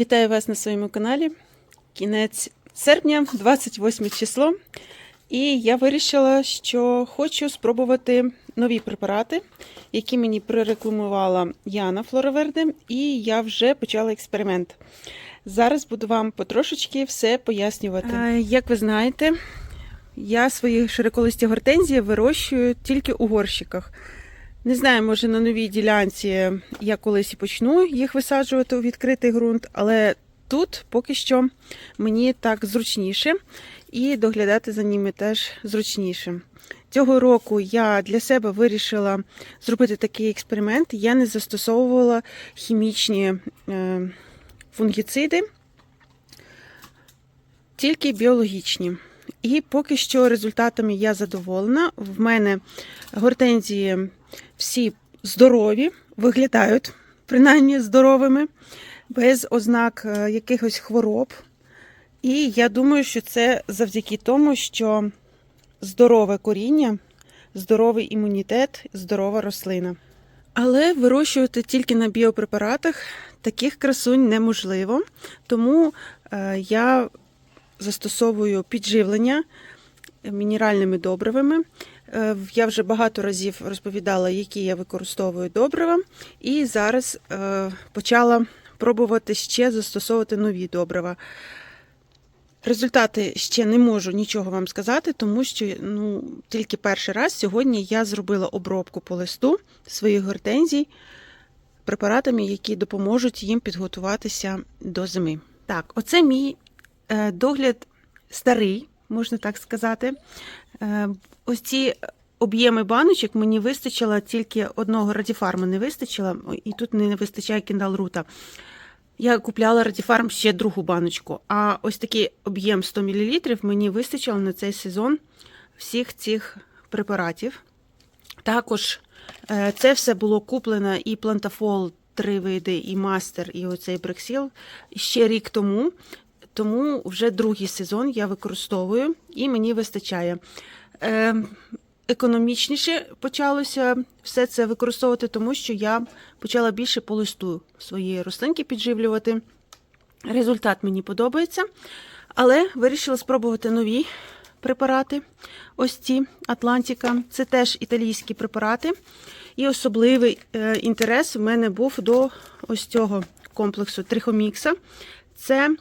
Вітаю вас на своєму каналі. Кінець серпня, 28 число. І я вирішила, що хочу спробувати нові препарати, які мені прорекламувала Яна Флороверде, і я вже почала експеримент. Зараз буду вам потрошечки все пояснювати. Як ви знаєте, я свої широколисті гортензії вирощую тільки у горщиках. Не знаю, може на новій ділянці я колись і почну їх висаджувати у відкритий ґрунт, але тут поки що мені так зручніше і доглядати за ними теж зручніше. Цього року я для себе вирішила зробити такий експеримент. Я не застосовувала хімічні е, фунгіциди, тільки біологічні. І поки що результатами я задоволена. В мене гортензії всі здорові, виглядають принаймні здоровими, без ознак е, якихось хвороб. І я думаю, що це завдяки тому, що здорове коріння, здоровий імунітет, здорова рослина. Але вирощувати тільки на біопрепаратах таких красунь неможливо. Тому е, я застосовую підживлення мінеральними добривами. Е, Я вже багато разів розповідала, які я використовую добрива, і зараз е, почала пробувати ще застосовувати нові добрива. Результати ще не можу нічого вам сказати, тому що ну, тільки перший раз сьогодні я зробила обробку по листу своїх гортензій препаратами, які допоможуть їм підготуватися до зими. Так, оце мій е, догляд старий, можна так сказати. Е, ось ці об'єми баночок мені вистачило тільки одного радіфарму не вистачило, і тут не вистачає кіндалрута. Я купляла радіфарм ще другу баночку. А ось такий об'єм 100 мл мені вистачило на цей сезон всіх цих препаратів. Також е, це все було куплено і плантафол, три види, і мастер, і оцей брексіл ще рік тому. Тому вже другий сезон я використовую і мені вистачає. Е, економічніше почалося все це використовувати, тому що я почала більше по листу свої рослинки підживлювати. Результат мені подобається. Але вирішила спробувати нові препарати. Ось ці Атлантика. Це теж італійські препарати. І особливий е, інтерес в мене був до ось цього комплексу трихомікса. Це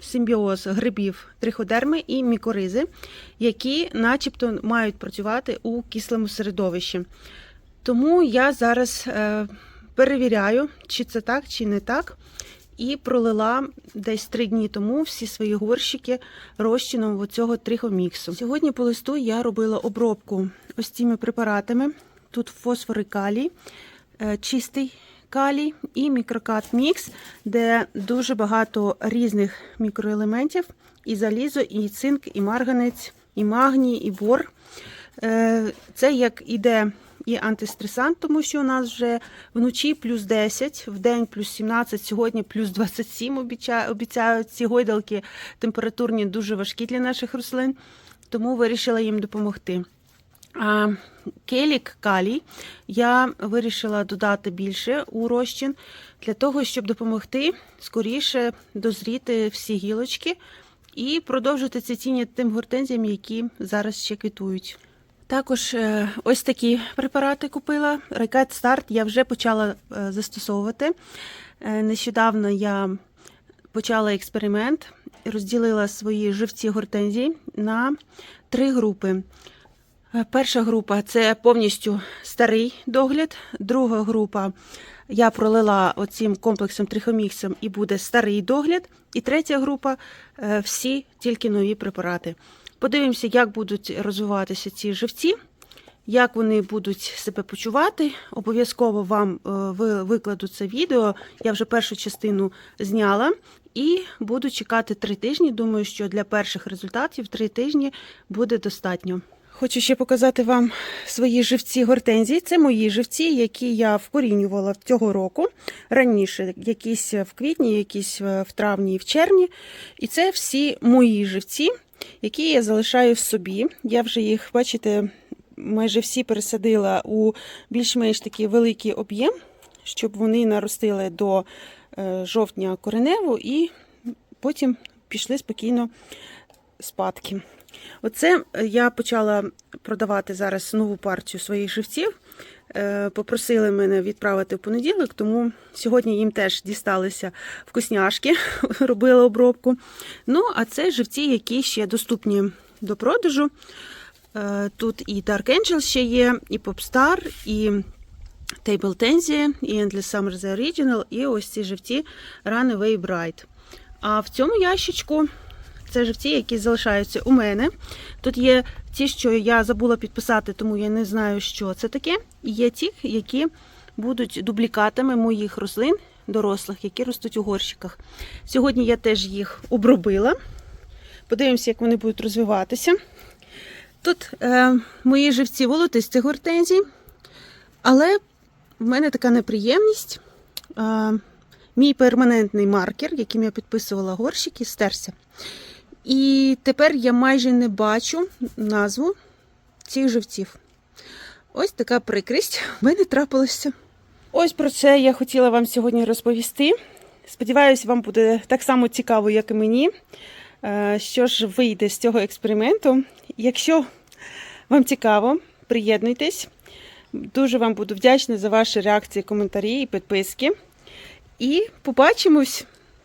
симбіоз грибів триходерми і мікоризи, які начебто мають працювати у кислому середовищі. Тому я зараз е, перевіряю, чи це так, чи не так. І пролила десь три дні тому всі свої горщики розчином цього трихоміксу. Сьогодні по листу я робила обробку ось цими препаратами. Тут фосфор і калій, е, чистий калій і мікрокат мікс, де дуже багато різних мікроелементів: і залізо, і цинк, і марганець, і магній, і бор. Е, Це як іде і антистресант, тому що у нас вже вночі плюс 10, в день плюс 17, сьогодні плюс 27 обіця- обіцяють. Ці гойдалки температурні дуже важкі для наших рослин, тому вирішила їм допомогти. Келік калій я вирішила додати більше у розчин для того, щоб допомогти скоріше дозріти всі гілочки і продовжити цвітіння тим гортензіям, які зараз ще квітують. Також е, ось такі препарати купила. Райкет Старт я вже почала е, застосовувати. Е, Нещодавно я почала експеримент, розділила свої живці гортензії на три групи. Перша група це повністю старий догляд. Друга група я пролила оцим комплексом трихоміксом і буде старий догляд. І третя група е, всі тільки нові препарати. Подивимося, як будуть розвиватися ці живці, як вони будуть себе почувати. Обов'язково вам е, викладу це відео. Я вже першу частину зняла. І буду чекати три тижні. Думаю, що для перших результатів три тижні буде достатньо. Хочу ще показати вам свої живці гортензії. Це мої живці, які я вкорінювала цього року раніше, якісь в квітні, якісь в травні і в червні. І це всі мої живці, які я залишаю в собі. Я вже їх, бачите, майже всі пересадила у більш-менш такий великий об'єм. щоб вони наростили до е, жовтня кореневу і потім пішли спокійно спадки. Оце е, я почала продавати зараз нову партію своїх живців. Е, Попросили мене відправити в понеділок, тому сьогодні їм теж дісталися вкусняшки, робила обробку. Ну, а це живці, які ще доступні до продажу. Е, Тут і Dark Angel ще є, і Popstar, і Table Tenzi, і Endless Summer The Original, і ось ці живці Runaway Bright. А в цьому ящичку це живці, які залишаються у мене. Тут є ті, що я забула підписати, тому я не знаю, що це таке. І є ті, які будуть дублікатами моїх рослин дорослих, які ростуть у горщиках. Сьогодні я теж їх обробила. Подивимося, як вони будуть розвиватися. Тут е, мої живці волотисті гортензії, але в мене така неприємність. Е, мій перманентний маркер, яким я підписувала горщики, стерся. І тепер я майже не бачу назву цих живців. Ось така прикрість в мене трапилася. Ось про це я хотіла вам сьогодні розповісти. Сподіваюсь, вам буде так само цікаво, як і мені. Е, Що ж вийде з цього експерименту? Якщо вам цікаво, приєднуйтесь. Дуже вам буду вдячна за ваші реакції, коментарі і підписки. І побачимось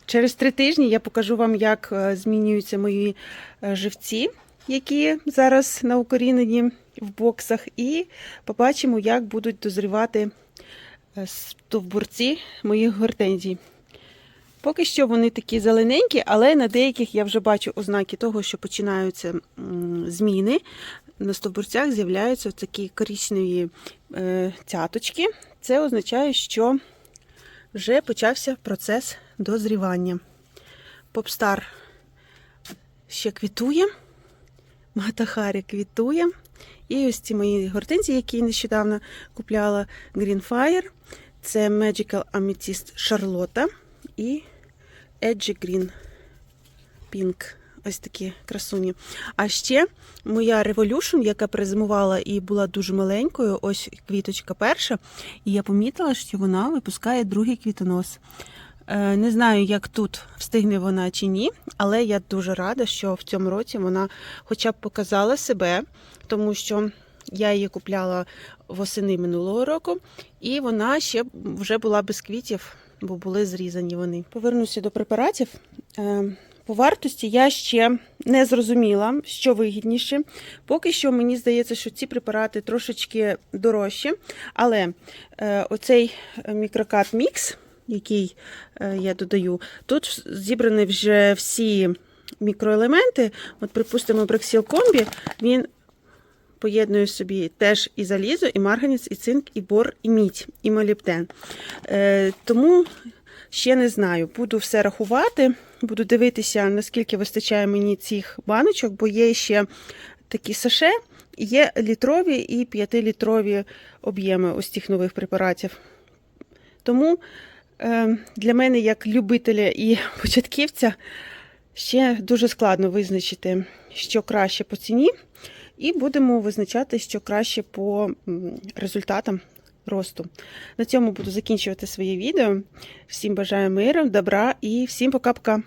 через три тижні. Я покажу вам, як е, змінюються мої е, живці, які зараз на укоріненні в боксах. І побачимо, як будуть дозрівати е, стовбурці моїх гортензій. Поки що вони такі зелененькі, але на деяких я вже бачу ознаки того, що починаються зміни. На стовбурцях з'являються такі коричневі цяточки. Це означає, що вже почався процес дозрівання. Попстар ще квітує, Матахарі квітує. І ось ці мої гортензії, які я нещодавно купляла Green Fire. Це Magical Amethyst Charlotte і Edgy Green Pink. Ось такі красуні. А ще моя Revolution, яка призимувала і була дуже маленькою, ось квіточка перша. І я помітила, що вона випускає другий квітонос. Е, Не знаю, як тут встигне вона чи ні, але я дуже рада, що в цьому році вона хоча б показала себе, тому що я її купляла восени минулого року, і вона ще вже була без квітів, бо були зрізані вони. Повернуся до препаратів. Е, По вартості я ще не зрозуміла, що вигідніше. Поки що мені здається, що ці препарати трошечки дорожчі, але е, оцей мікрокат мікс, який е, я додаю, тут зібрані вже всі мікроелементи. От, припустимо, Брексіл комбі, він поєднує собі теж і залізо, і марганець, і цинк, і бор, і мідь, і молібден. Е, тому ще не знаю, буду все рахувати, буду дивитися, наскільки вистачає мені цих баночок, бо є ще такі саше, є літрові і 5-літрові об'єми ось цих нових препаратів. Тому е, для мене, як любителя і початківця, ще дуже складно визначити, що краще по ціні, і будемо визначати, що краще по результатам росту. На цьому буду закінчувати своє відео. Всім бажаю миру, добра і всім пока-пока!